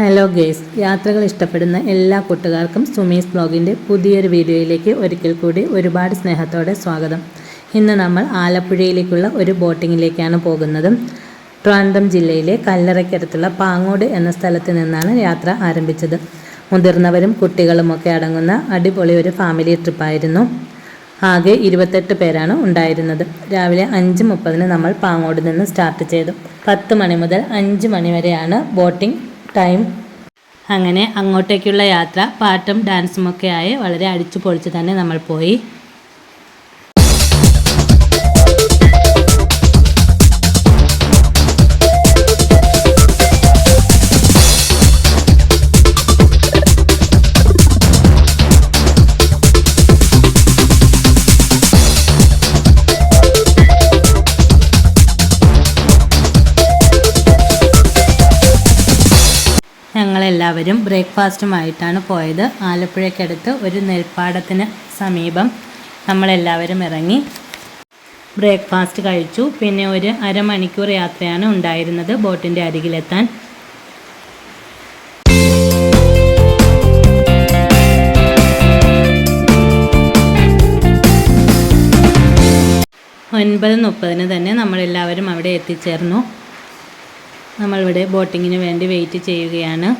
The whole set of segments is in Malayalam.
ഹലോ ഗേസ് യാത്രകൾ ഇഷ്ടപ്പെടുന്ന എല്ലാ കൂട്ടുകാർക്കും സുമീസ് ബ്ലോഗിന്റെ പുതിയൊരു വീഡിയോയിലേക്ക് ഒരിക്കൽ കൂടി ഒരുപാട് സ്നേഹത്തോടെ സ്വാഗതം. ഇന്ന് നമ്മൾ ആലപ്പുഴയിലേക്കുള്ള ഒരു ബോട്ടിങ്ങിലേക്കാണ് പോകുന്നത്. ട്രാൻഡം ജില്ലയിലെ കല്ലറയ്ക്കടുത്തുള്ള പാങ്ങോട് എന്ന സ്ഥലത്ത് നിന്നാണ് യാത്ര ആരംഭിച്ചത്. മുതിർന്നവരും കുട്ടികളുമൊക്കെ അടങ്ങുന്ന അടിപൊളി ഒരു ഫാമിലി ട്രിപ്പായിരുന്നു. ആകെ ഇരുപത്തെട്ട് പേരാണ് ഉണ്ടായിരുന്നത്. രാവിലെ അഞ്ച് മുപ്പതിന് നമ്മൾ പാങ്ങോട് നിന്ന് സ്റ്റാർട്ട് ചെയ്തു. പത്ത് മണി മുതൽ അഞ്ച് മണി വരെയാണ് ബോട്ടിംഗ് ടൈം അങ്ങനെ അങ്ങോട്ടേക്കുള്ള യാത്ര പാട്ടും ഡാൻസും ഒക്കെ ആയി വളരെ അടിച്ചു പൊളിച്ച് തന്നെ നമ്മൾ പോയി. ഞങ്ങളെല്ലാവരും ബ്രേക്ക്ഫാസ്റ്റുമായിട്ടാണ് പോയത്. ആലപ്പുഴയ്ക്കടുത്ത് ഒരു നെൽപ്പാടത്തിന് സമീപം നമ്മളെല്ലാവരും ഇറങ്ങി ബ്രേക്ക്ഫാസ്റ്റ് കഴിച്ചു. പിന്നെ ഒരു അരമണിക്കൂർ യാത്രയാണ് ഉണ്ടായിരുന്നത് ബോട്ടിന്റെ അരികിലെത്താൻ. ഒൻപത് മുപ്പതിന് തന്നെ നമ്മളെല്ലാവരും അവിടെ എത്തിച്ചേർന്നു. നമ്മളിവിടെ ബോട്ടിങ്ങിന് വേണ്ടി വെയിറ്റ് ചെയ്യുകയാണ്.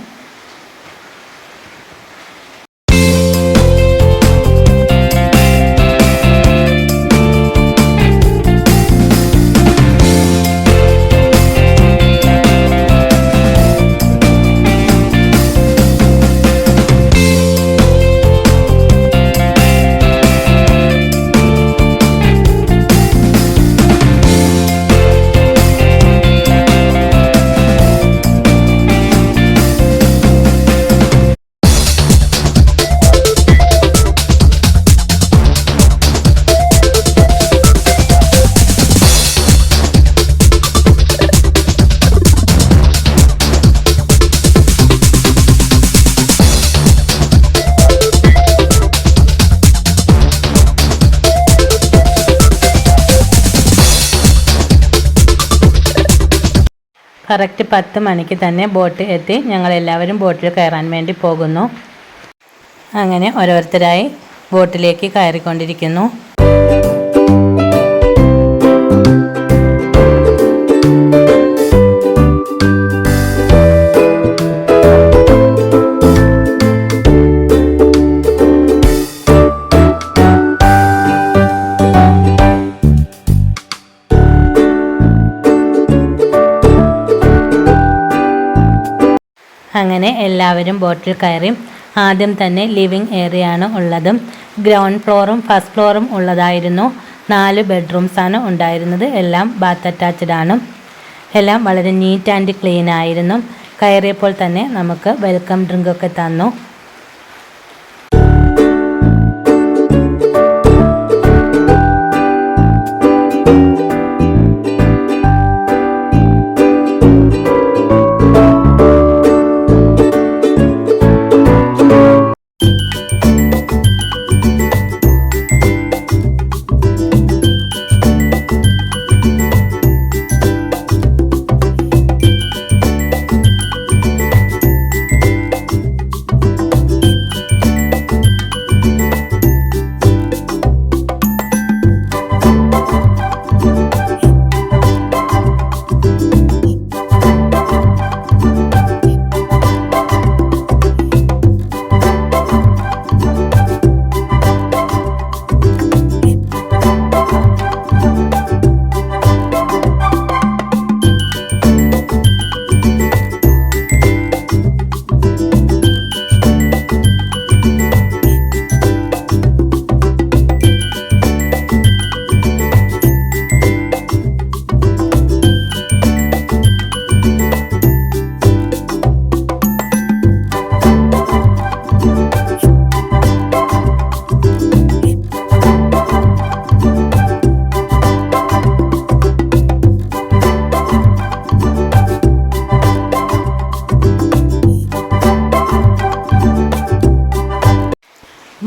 കറക്റ്റ് പത്ത് മണിക്ക് തന്നെ ബോട്ട് എത്തി. ഞങ്ങളെല്ലാവരും ബോട്ടിൽ കയറാൻ വേണ്ടി പോകുന്നു. അങ്ങനെ ഓരോരുത്തരായി ബോട്ടിലേക്ക് കയറിക്കൊണ്ടിരിക്കുന്നു. അങ്ങനെ എല്ലാവരും ബോട്ടിൽ കയറി ആദ്യം തന്നെ ലിവിംഗ് ഏരിയ ആണ് ഉള്ളത്. ഗ്രൗണ്ട് ഫ്ലോറും ഫസ്റ്റ് ഫ്ലോറും ഉള്ളതായിരുന്നു. നാല് ബെഡ്റൂംസാണ് ഉണ്ടായിരുന്നത്. എല്ലാം ബാത്ത് അറ്റാച്ച്ഡ് ആണ്. എല്ലാം വളരെ നീറ്റ് ആൻഡ് ക്ലീൻ ആയിരുന്നു. കയറിയപ്പോൾ തന്നെ നമുക്ക് വെൽക്കം ഡ്രിങ്ക് ഒക്കെ തന്നു.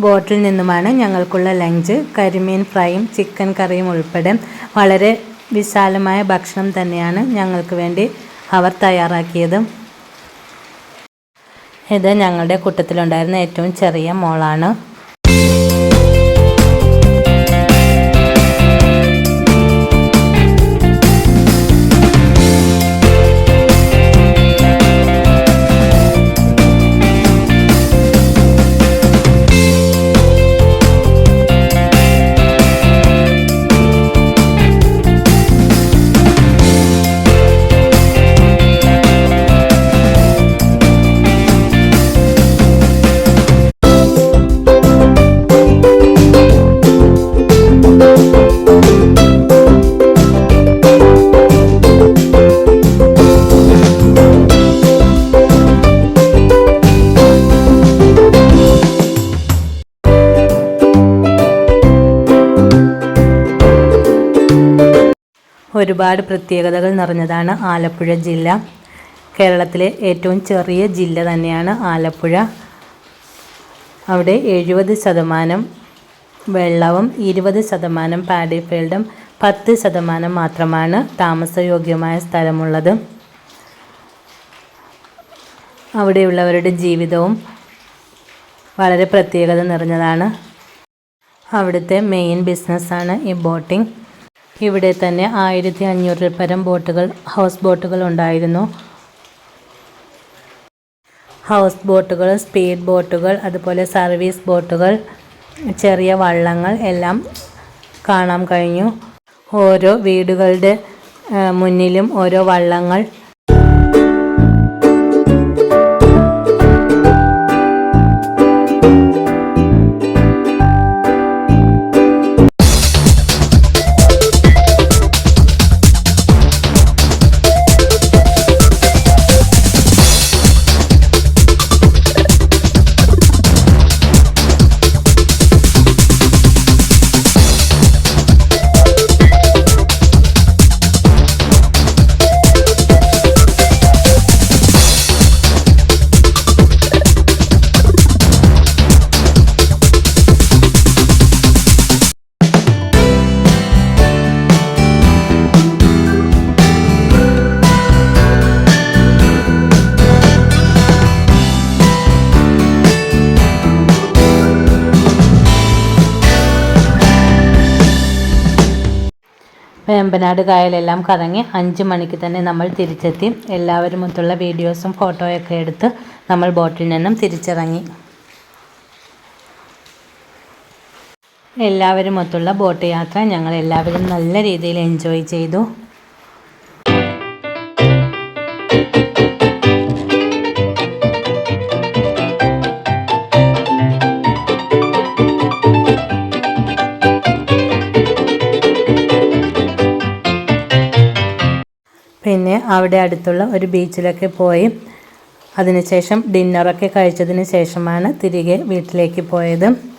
ബോട്ടിൽ നിന്നുമാണ് ഞങ്ങൾക്കുള്ള ലഞ്ച് കരിമീൻ ഫ്രൈയും ചിക്കൻ കറിയും ഉൾപ്പെടെ വളരെ വിശാലമായ ഭക്ഷണം തന്നെയാണ് ഞങ്ങൾക്ക് വേണ്ടി അവർ തയ്യാറാക്കിയത്. ഇത് ഞങ്ങളുടെ കൂട്ടത്തിലുണ്ടായിരുന്ന ഏറ്റവും ചെറിയ മോളാണ്. ഒരുപാട് പ്രത്യേകതകൾ നിറഞ്ഞതാണ് ആലപ്പുഴ ജില്ല. കേരളത്തിലെ ഏറ്റവും ചെറിയ ജില്ല തന്നെയാണ് ആലപ്പുഴ. അവിടെ എഴുപത് ശതമാനം വെള്ളവും ഇരുപത് ശതമാനം പാഡി ഫീൽഡും പത്ത് ശതമാനം മാത്രമാണ് താമസയോഗ്യമായ സ്ഥലമുള്ളത്. അവിടെയുള്ളവരുടെ ജീവിതവും വളരെ പ്രത്യേകത നിറഞ്ഞതാണ്. അവിടുത്തെ മെയിൻ ബിസിനസ്സാണ് ഈ ബോട്ടിംഗ് ഇവിടെ തന്നെ ആയിരത്തി അഞ്ഞൂറിൽ പരം ബോട്ടുകൾ ഹൗസ് ബോട്ടുകൾ ഉണ്ടായിരുന്നു. ഹൗസ് ബോട്ടുകൾ സ്പീഡ് ബോട്ടുകൾ അതുപോലെ സർവീസ് ബോട്ടുകൾ ചെറിയ വള്ളങ്ങൾ എല്ലാം കാണാൻ കഴിഞ്ഞു. ഓരോ വീടുകളുടെ മുന്നിലും ഓരോ വള്ളങ്ങൾ വേമ്പനാട് കായലെല്ലാം കറങ്ങി അഞ്ച് മണിക്ക് തന്നെ നമ്മൾ തിരിച്ചെത്തി. എല്ലാവരും മൊത്തമുള്ള വീഡിയോസും ഫോട്ടോയൊക്കെ എടുത്ത് നമ്മൾ ബോട്ടിൽ നിന്നും തിരിച്ചിറങ്ങി. എല്ലാവരും മൊത്തമുള്ള ബോട്ട് യാത്ര ഞങ്ങൾ എല്ലാവരും നല്ല രീതിയിൽ എൻജോയ് ചെയ്തു. അവിടെ അടുത്തുള്ള ഒരു ബീച്ചിലൊക്കെ പോയി. അതിനുശേഷം ഡിന്നറൊക്കെ കഴിച്ചതിന് ശേഷമാണ് തിരികെ വീട്ടിലേക്ക് പോയത്.